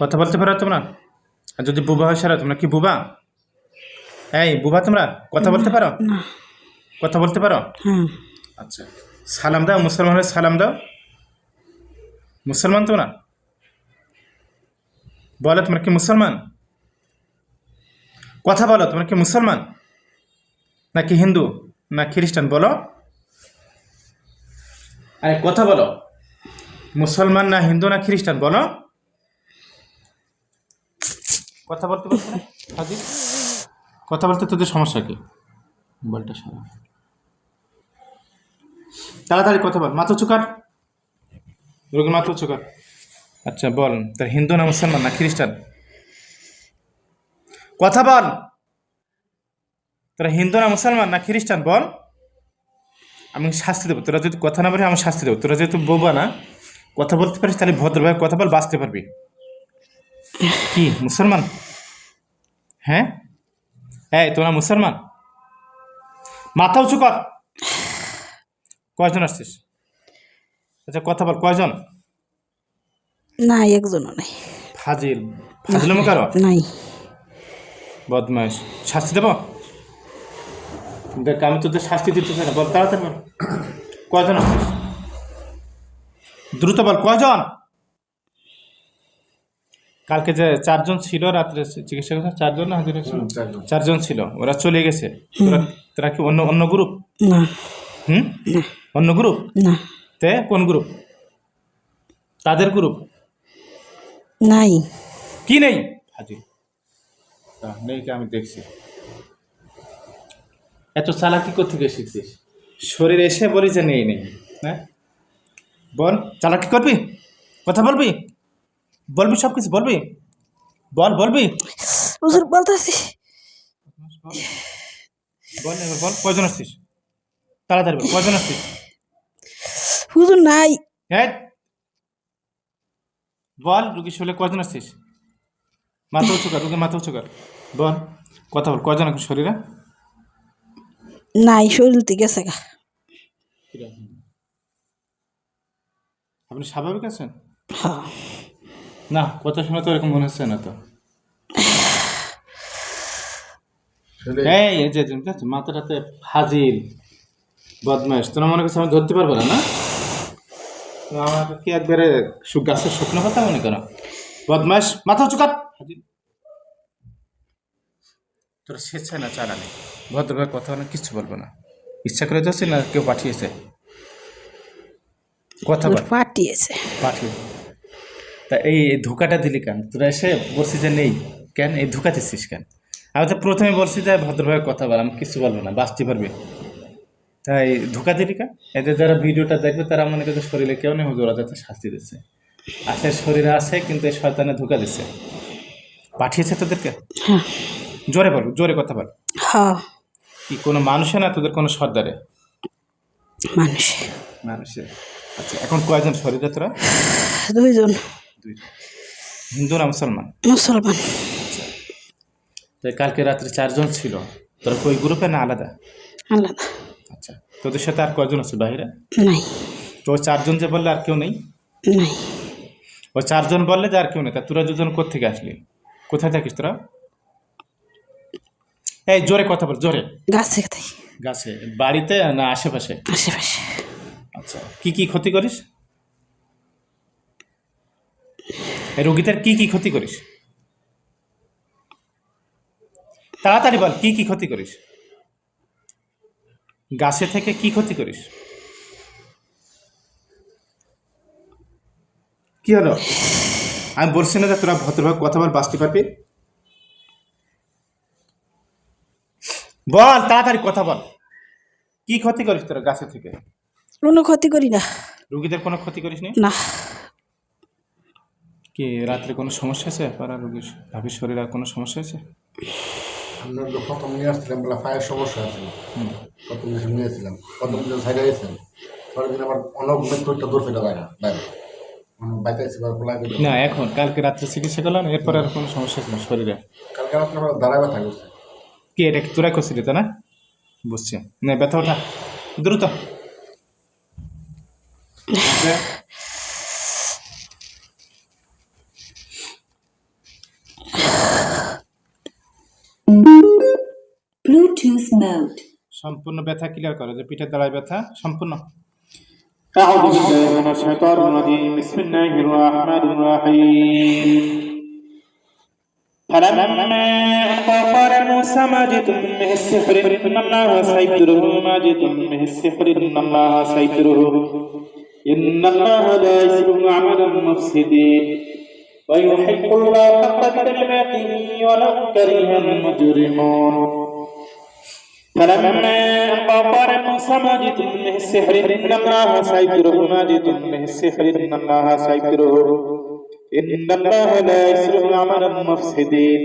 কথা বলতে পারো তোমরা? আর যদি বুবা হয় সারা তোমরা কি বুবা? এই বুবা তোমরা কথা বলতে পারো? কথা বলতে পারো? আচ্ছা সালাম দাও মুসলমানের সালাম দাও। মুসলমান তোমরা? বলো তোমরা কি মুসলমান? কথা বলো তোমরা কি মুসলমান? নাকি হিন্দু? না খ্রিস্টান? বলো। আরে কথা বলো। মুসলমান না হিন্দু না খ্রিস্টান? বলো। কথা বলতে না? কথা বলতে তোদের সমস্যা কি? মোবাইলটা সারা। তাড়াতাড়ি কথা বল। মাথা চুকার রোগী মাথা চুকার আচ্ছা বল। তার হিন্দু না মুসলমান না খ্রিস্টান? কথা বল। তোরা হিন্দু না মুসলমান না খ্রিস্টান? বল। আমি শাস্তি দেবো। তোরা যদি কথা না পারিস আমি শাস্তি দেবো। তোরা যেহেতু বোবা না, কথা বলতে পারিস, তাহলে ভদ্রভাবে কথা বল, বাঁচতে পারবি। কি মুসলমান? হ্যাঁ? এই তোরা মুসলমান? মাথা উঁচু কর। কয়জন আসছিস? আচ্ছা কথা বল কয়জন? না একজনও নাই। ফাজিল। ফাজিল কারও? নাই। বদমাইশ। শাস্তি দেব? দেখ আমি তোদের শাস্তি দিতে চাই না। বল তাড়াতাড়ি বল। কয়জন আসছিস? দ্রুত বল কয়জন? কালকে যে চারজন ছিল রাত্রে চিকিৎসা করছে চারজন না হাজির ছিল? চারজন। ছিল ওরা চলে গেছে। তোরা কি অন্য অন্য গ্রুপ হুম? অন্য গ্রুপ তে কোন গ্রুপ তাদের গ্রুপ নাই। কি নেই? হাজির। নেই কি আমি দেখছি। এত চালাকি কোথেকে শিখছিস? শরীর এসে বলি যে নেই নেই। হ্যাঁ? বল চালাকি করবি? কথা বলবি? বলবি সব কিছু? বলবি? বল বলবি? হুজুর বলতেছি। বল এবার বল কয়জন আসছিস? তাড়াতাড়ি বল কয়জন আসছিস? হুজুর নাই। হ্যাঁ বল রুগী শোলে কয়জন আসছিস? মাথা উঁচু কর রুগী মাথা উঁচু কর। বল কথা বল কয়জন আছে শরীরে? নাই শরীর গেছে গা। আপনি স্বাভাবিক আছেন? হ্যাঁ। না কথা শুনে তো এরকম মনে হচ্ছে না তো। এই এই যে মাথাটাতে ফাজিল বদমাইশ। তোরা মনে করছ আমি ধরতে পারব না না? তো আমার কি একবারে গাছের শুকনো কথা মনে করো? বদমাইশ মাথা কর। ফাজিল। স্বেচ্ছায় না চালানি। ভদ্রভাবে কথা বলে কিচ্ছু বলব না। ইচ্ছা করে যাচ্ছে না কেউ পাঠিয়েছে। কথা বল। পাঠিয়েছে। পাঠিয়ে। তা এই ধোকাটা দিলি কেন? তোরা এসে বলছি যে নেই। কেন? এই ধোকা দিচ্ছিস কেন? আমি তো প্রথমে বলছি যে ভদ্রভাবে কথা বল আমি কিছু বলব না বাঁচতে পারবে। তাই ধোকা দিলি কেন? এদের যারা ভিডিওটা দেখবে তারা মনে করছে শরীরে কেউ নেই হুজুরা যাতে শাস্তি দিচ্ছে। আছে শরীরে আছে কিন্তু এই শয়তানে ধোকা দিচ্ছে। পাঠিয়েছে তোদেরকে? হ্যাঁ। জোরে বল জোরে কথা বল। হ্যাঁ। কি কোনো মানুষে না তোদের কোনো সর্দারে? মানুষ। মানুষে। আচ্ছা এখন কয়জন শরীরে তোরা? দুইজন। হিন্দু না মুসলমান? মুসলমান। তো কালকে রাত্রে চারজন ছিল। তোরা ওই গ্রুপে না আলাদা? আলাদা। আচ্ছা তোদের সাথে আর কয়জন আছে বাইরে? নাই। তো চারজন যে বললে আর কেউ নেই? নাই। ওই চারজন বললে যে আর কেউ নেই তা তোরা দুজন কোথেকে আসলি? কোথায় থাকিস তোরা? এই জোরে কথা বল জোরে। গাছে গাছে বাড়িতে না আশেপাশে? আশেপাশে। আচ্ছা কি কি ক্ষতি করিস? এই রোগীদের কি কি ক্ষতি করিস? তাড়াতাড়ি বল কি কি ক্ষতি করিস? গাছে থেকে কি ক্ষতি করিস? কি হলো? আমি বলছি না যে তোরা ভদ্রভাবে কথা বল বাঁচতে পারবি? বল তাড়াতাড়ি কথা বল। কি ক্ষতি করিস তোরা গাছে থেকে? কোনো ক্ষতি করি না। রুগীদের কোনো ক্ষতি করিস না। কি রাত্রে কোনো সমস্যা আছে? পাড়া রুগীর ভাবির শরীরে আর কোনো সমস্যা আছে? আমরা তো প্রথম নিয়ে আসছিলাম বলে পায়ের সমস্যা আছে। প্রথম যখন নিয়েছিলাম প্রথম যখন সাইডে গেছেন পরের দিন আবার অনেক মৃত্যুটা দূর বাইরে বাইরে। গেল না এখন কালকে রাত্রে চিকিৎসা করলাম এরপরে আর কোনো সমস্যা ছিল শরীরে? কালকে রাত্রে আবার দাঁড়ায় ব্যথা করছে। কি এটা কি তোরা করছিলি তো না? বুঝছি। না ব্যথা ওঠা। দ্রুত। mode. সম্পূর্ণ ব্যথা ক্লিয়ার করো যে পিঠের দ্বারায় ব্যথা সম্পূর্ণ أعوذ بالله من الشيطان الرجيم بسم الله الرحمن الرحيم فلما قال موسى ما جئتم به السحر إن الله سيبدره ما جئتم به السحر إن الله سيبدره إن الله لا يسلم عمل المفسدين ويحق الله حق بكلماته ولو كره المجرمون فلما قال موسى ما جئتم به السحر إن الله سيبدره ما جئتم به السحر إن الله سيبدره إن الله لا يسلم عمل المفسدين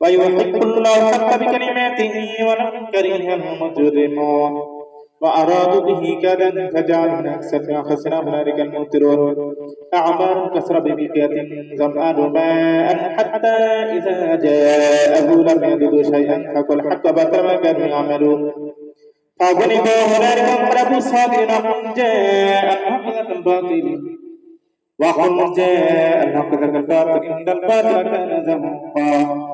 ويحق الله حق بكلماته ولو كره المجرمون وأرادوا به كادا فجعلنا فأخذنا أولئك المبتلون أعمار كسر بمئة ظمآن ماء حتى إذا جاءه لم يجدوا شيئا فقل حق بطر ما كانوا يعملون. فغلبوا هنالك انقلبوا صابرا جاء أخذة الباطل وهم جاء أخذة الباطل إن الباطل كان زمقا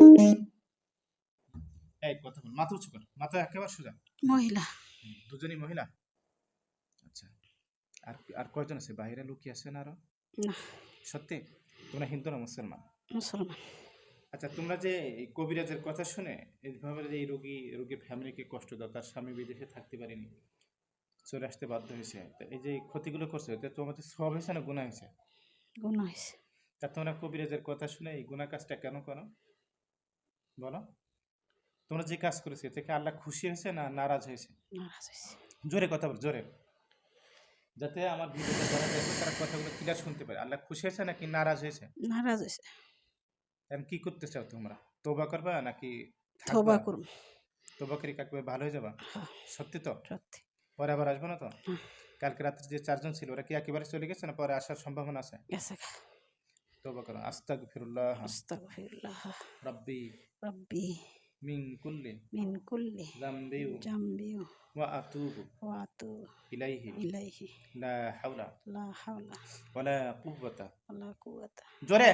Thank you. এই কথা বল মাথা উঁচু কর মাথা একেবারে সোজা। মহিলা। দুজনই মহিলা? আচ্ছা আর আর কয়জন আছে? বাইরে লোক কি আছে না আরও? সত্যি? তোমরা হিন্দু না মুসলমান? মুসলমান। আচ্ছা তোমরা যে এই কবিরাজের কথা শুনে এইভাবে যে এই রোগী রোগীর ফ্যামিলিকে কষ্ট দাও তার স্বামী বিদেশে থাকতে পারেনি চলে আসতে বাধ্য হয়েছে তা এই যে ক্ষতিগুলো করছে এতে তোমাদের সব হয়েছে না গুণা হয়েছে। গুণ হয়েছে। তা তোমরা কবিরাজের কথা শুনে এই গুণা কাজটা কেন করো? বলো। তোমরা যে কাজ করেছ এতে আল্লাহ খুশি হয়েছে না নারাজ হয়েছে? জোরে কথা বল জোরে। যাতে আমার ভিডিওটা যারা দেখবে তারা কথাগুলো ক্লিয়ার শুনতে পারে। আল্লাহ খুশি হয়েছে নাকি নারাজ হয়েছে? নারাজ হয়েছে। এখন কি করতে চাও তোমরা? তোবা করবা নাকি? থবা করুম তোবা করে কাকবে ভালো হয়ে যাবা? হ্যাঁ। সত্যি তো? সত্যি। পরে আবার আসব না তো? কালকে রাত্রে যে চারজন ছিল ওরা কি একেবারে চলে গেছে না পরে আসার সম্ভাবনা আছে? তোবা করো। আস্তাক ফিরুল্লাহ আস্তাগফিরুল্লাহ। রাব্বি। রব্বি। মিন কুল্লি মিন কুল্লি জামবিউ জামবিউ ওয়া আতুবু ওয়া আতুবু ইলাইহি ইলাইহি লা হাওলা লা হাওলা ওয়ালা কুওয়াতা ওয়ালা কুওয়াতা জোরে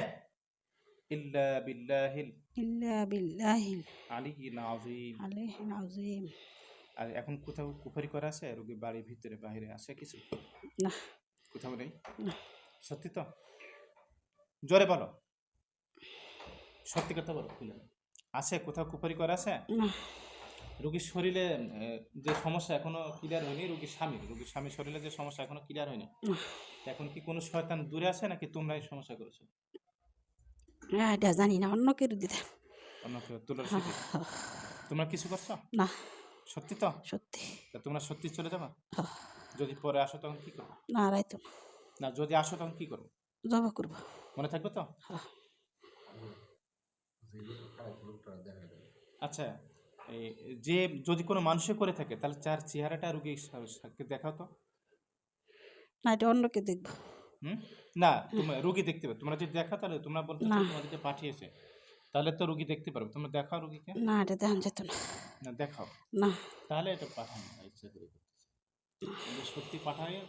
ইল্লা বিল্লাহিল ইল্লা বিল্লাহিল আলিয়্যিল আযীম আলাইহিল আযীম আর এখন কোথাও কুফারি করা আছে? রোগী বাড়ির ভিতরে বাইরে আছে কিছু? না। কোথাও নেই। সত্যি তো? জোরে বলো। সত্যি কথা বলো খুলে আছে? কোথাও কুফারি করা আছে? রোগীর শরীরে যে সমস্যা এখনও ক্লিয়ার হয়নি রোগীর স্বামীর। রোগীর স্বামীর শরীরে যে সমস্যা এখনও ক্লিয়ার হয়নি। এখন কি কোনো শয়তান দূরে আছে নাকি তোমরাই সমস্যা করেছ? হ্যাঁ, এটা জানি না অন্য কেউ দিতে। অন্য কেউ তুলার তোমরা কিছু করছ? না। সত্যি তো? সত্যি। তোমরা সত্যি চলে যাবা? হ্যাঁ। যদি পরে আসো তখন কি করব? না রাইতো না। না যদি আসো তখন কি করব? জবা করব। মনে থাকবে তো হ্যাঁ। খারাপ লোকটা দেখা যায় আচ্ছা যে যদি কোনো মানুষে করে থাকে তাহলে তার চেহারাটা রুগী দেখাও তো। না এটা অন্য কেউ দেখব। হুম? না তোমরা রুগী দেখতে পাবে। তোমরা যদি দেখাও তাহলে তোমরা বলতে। তোমাদেরকে পাঠিয়েছে। তাহলে তো রুগী দেখতে পারবে। তোমরা দেখাও রুগীকে। না এটা দেখান যেত না। না দেখাও। না। তাহলে এটা পাঠানো ইচ্ছা করে। সত্যি পাঠায়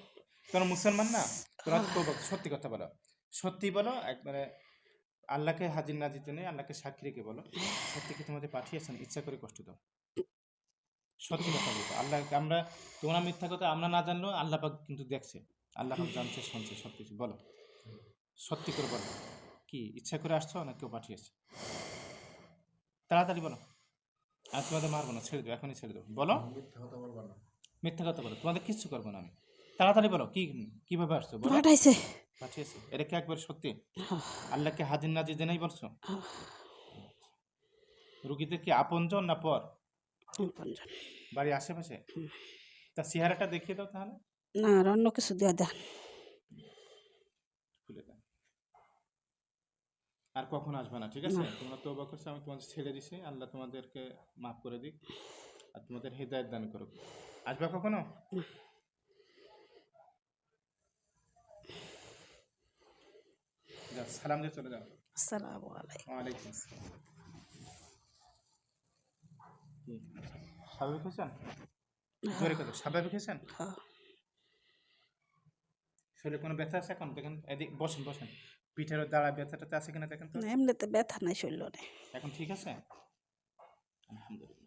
কারণ মুসলমান না? তোমরা তো সত্যি কথা বলো। সত্যি বলো একবারে আল্লাহকে হাজির নাজির নেই আল্লাহকে সাক্ষী রেখে বলো। সত্যিকে তোমাদের পাঠিয়েছেন ইচ্ছা করে কষ্ট দাও। সত্যি কথা বলতো আল্লাহ আমরা তোমরা মিথ্যা কথা আমরা না জানলেও আল্লাহ পাক কিন্তু দেখছে। আল্লাহ পাক জানছে শুনছে সব কিছু বলো সত্যি করে বলো। কি ইচ্ছা করে আসছো না কেউ পাঠিয়েছে তাড়াতাড়ি বলো। আর তোমাদের মারবো না ছেড়ে দেবো এখনই ছেড়ে দেবো বলো। মিথ্যা কথা বলবা না। মিথ্যা কথা বলো তোমাদের কিচ্ছু করব না আমি। তাড়াতাড়ি বলো কি কীভাবে আসছো? বলো। পাঠাইছে পাঠিয়েছে। এটা কি একবার সত্যি? আল্লাহকে হাজির নাজির জেনেই বলছো? রুগীদের কি আপনজন না পর। বাড়ির আশেপাশে? তা চেহারাটা দেখিয়ে দাও তাহলে। না আর অন্য কিছু দেওয়া দেন। খুলে আর কখন আসবে না ঠিক আছে? তোমরা তো করছ আমি তোমাদের ছেড়ে দিছি। আল্লাহ তোমাদেরকে মাফ করে দিক। আর তোমাদের হৃদায়ত দান করুক। আসবে কখনো? যাও সালাম দিয়ে চলে যাও। আসসালামু আলাইকুম। ওয়ালাইকুম আসসালাম। স্বাভাবিক হয়েছেন? জোরে কথা স্বাভাবিক হয়েছেন? হ্যাঁ। শরীরে কোনো ব্যথা আছে এখন? দেখেন এদিক বসেন বসেন। পিঠের দাঁড়া ব্যথাটাতে আছে কিনা দেখেন তো। এমনিতে ব্যথা নাই শরীর। এখন ঠিক আছে? আলহামদুলিল্লাহ।